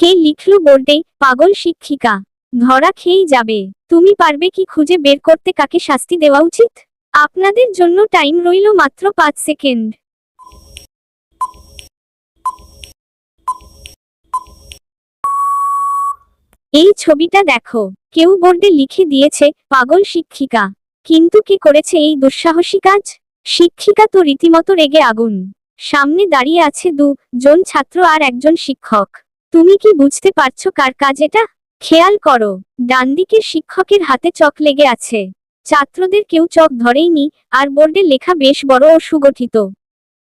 কে লিখলো বোর্ডে পাগল শিক্ষিকা, ধরা খেয়েই যাবে। তুমি পারবে কি খুঁজে বের করতে কাকে শাস্তি দেওয়া উচিত? আপনাদের জন্য টাইম রইল মাত্র পাঁচ সেকেন্ড। এই ছবিটা দেখো। কেউ বোর্ডে লিখে দিয়েছে, পাগল শিক্ষিকা। কিন্তু কে করেছে এই দুঃসাহসী কাজ? শিক্ষিকা তো রীতিমতো রেগে আগুন। সামনে দাঁড়িয়ে আছে দু জন ছাত্র আর একজন শিক্ষক। তুমি কি বুঝতে পারছ কার কাজ এটা? খেয়াল করো ডান দিকের শিক্ষকের হাতে চক লেগে আছে। ছাত্রদের কেউ চক ধরেইনি, আর বোর্ডে লেখা বেশ বড় ও সুগঠিত।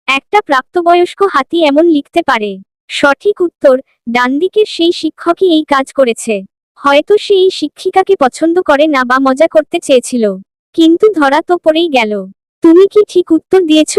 একটা প্রাপ্তবয়স্ক হাতি এমন লিখতে পারে, সঠিক উত্তর ডান দিকের সেই শিক্ষকই এই কাজ করেছে। হয়তো সে এই শিক্ষিকাকে পছন্দ করে না বা মজা করতে চেয়েছিল। কিন্তু ধরা তো পড়েই গেল। তুমি কি ঠিক উত্তর দিয়েছ?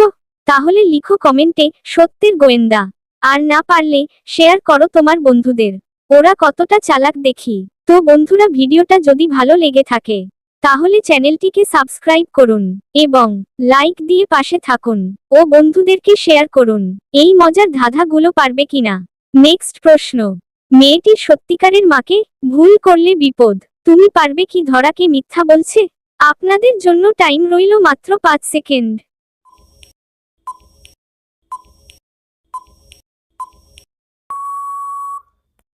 তাহলে লিখো কমেন্টে, সত্যের গোয়েন্দা। আর না পারলে শেয়ার করো তোমার বন্ধুদের। ওরা কতটা চালাক দেখি। তো বন্ধুরা, ভিডিওটা যদি ভালো লেগে থাকে, তাহলে চ্যানেলটিকে সাবস্ক্রাইব করুন এবং লাইক দিয়ে পাশে থাকুন ও বন্ধুদেরকে শেয়ার করুন। এই মজার ধাঁধাগুলো পারবে কিনা? নেক্সট প্রশ্ন। মেয়েটির সত্যিকারের মাকে ভুল করলে বিপদ। তুমি পারবে কি ধরাকে মিথ্যা বলছে? আপনাদের জন্য টাইম রইল মাত্র পাঁচ সেকেন্ড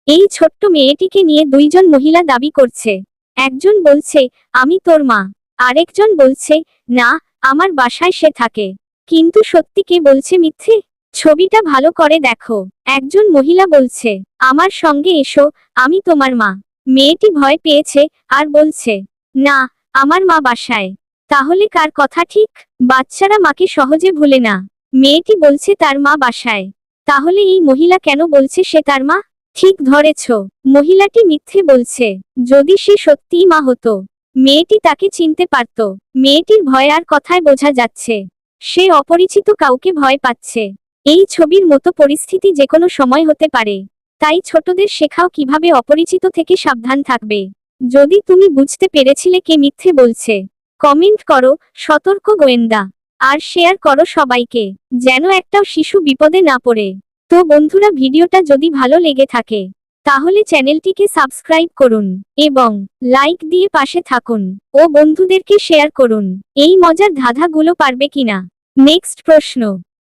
এই ছোট্ট মেয়েটিকে নিয়ে দুইজন মহিলা দাবি করছে। একজন বলছে, আমি তোর মা। আরেকজন বলছে, না, আমার বাসায় সে থাকে। কিন্তু সত্যি কে বলছে মিথ্যে? ছবিটা ভালো করে দেখো। একজন মহিলা বলছে, আমার সঙ্গে এসো, আমি তোমার মা। মেয়েটি ভয় পেয়েছে আর বলছে, না, আমার মা বাসায়। তাহলে কার কথা ঠিক? বাচ্চারা মাকে সহজে ভুলে না। মেয়েটি বলছে, তার মা বাসায়। তাহলে এই মহিলা কেন বলছে সে তার মা? ঠিক ধরেছ, মহিলাটি মিথ্যে বলছে, যদি সে সত্যিই মা হতো, মেয়েটি তাকে চিনতে পারত, মেয়েটির ভয় আর কথায় বোঝা যাচ্ছে, সে অপরিচিত কাউকে ভয় পাচ্ছে, এই ছবির মতো পরিস্থিতি যে কোনো সময় হতে পারে, তাই ছোটদের শেখাও কীভাবে অপরিচিত থেকে সাবধান থাকবে, যদি তুমি বুঝতে পেরেছিলে কে মিথ্যে বলছে, কমেন্ট করো, সতর্ক গোয়েন্দা, আর শেয়ার করো সবাইকে, যেন একটাও শিশু বিপদে না পড়ে। তো বন্ধুরা ভিডিওটা যদি ভালো লেগে থাকে, তাহলে চ্যানেলটিকে সাবস্ক্রাইব করুন এবং লাইক দিয়ে পাশে থাকুন ও বন্ধুদেরকে শেয়ার করুন। এই মজার ধাঁধাগুলো পারবে কিনা? নেক্সট প্রশ্ন।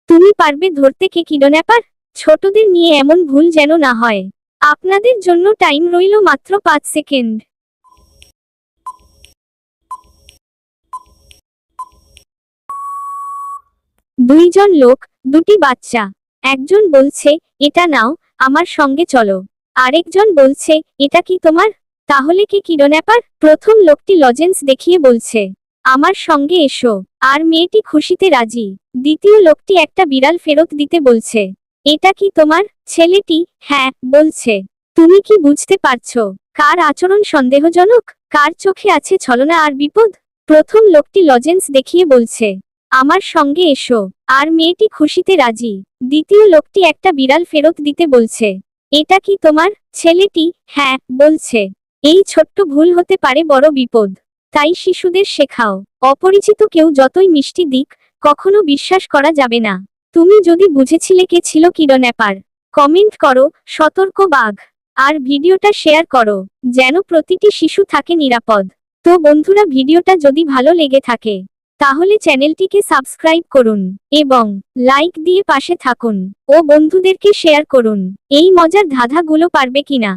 তুমি পারবে ধরতে কে কিডন্যাপার? ছোটদের নিয়ে এমন ভুল যেন না হয়। আপনাদের জন্য টাইম রইল মাত্র পাঁচ সেকেন্ড। দুইজন লোক, দুটি বাচ্চা। একজন বলছে, এটা নাও, আমার সঙ্গে চলো। আরেকজন বলছে, এটা কি তোমার? তাহলে কি কিডন্যাপার প্রথম লোকটি লজেন্স দেখিয়ে বলছে, আমার সঙ্গে এসো। আর মেয়েটি খুশিতে রাজি। দ্বিতীয় লোকটি একটা বিড়াল ফেরত দিতে বলছে, এটা কি তোমার ছেলেটি? হ্যাঁ বলছে, তুমি কি বুঝতে পারছ? কার আচরণ সন্দেহজনক? কার চোখে আছে ছলনা আর বিপদ? প্রথম লোকটি লজেন্স দেখিয়ে বলছে আমার সঙ্গে এসো। আর মেয়েটি খুশিতে রাজি। দ্বিতীয় লোকটি একটা বিড়াল ফেরত দিতে বলছে। এটা কি তোমার? ছেলেটি? হ্যাঁ বলছে। এই ছোট্ট ভুল হতে পারে বড় বিপদ। তাই শিশুদের শেখাও। অপরিচিত কেউ যতই মিষ্টি দিক, কখনো বিশ্বাস করা যাবে না। তুমি যদি বুঝেছিলে কে ছিল কিডন্যাপার কমেন্ট করো, সতর্ক বাঘ। আর ভিডিওটা শেয়ার করো, যেন প্রতিটি শিশু থাকে নিরাপদ। তো বন্ধুরা, ভিডিওটা যদি ভালো লেগে থাকে তাহলে চ্যানেলটিকে সাবস্ক্রাইব করুন এবং লাইক দিয়ে পাশে থাকুন ও বন্ধুদেরকে শেয়ার করুন। এই মজার ধাঁধাগুলো পারবে কিনা?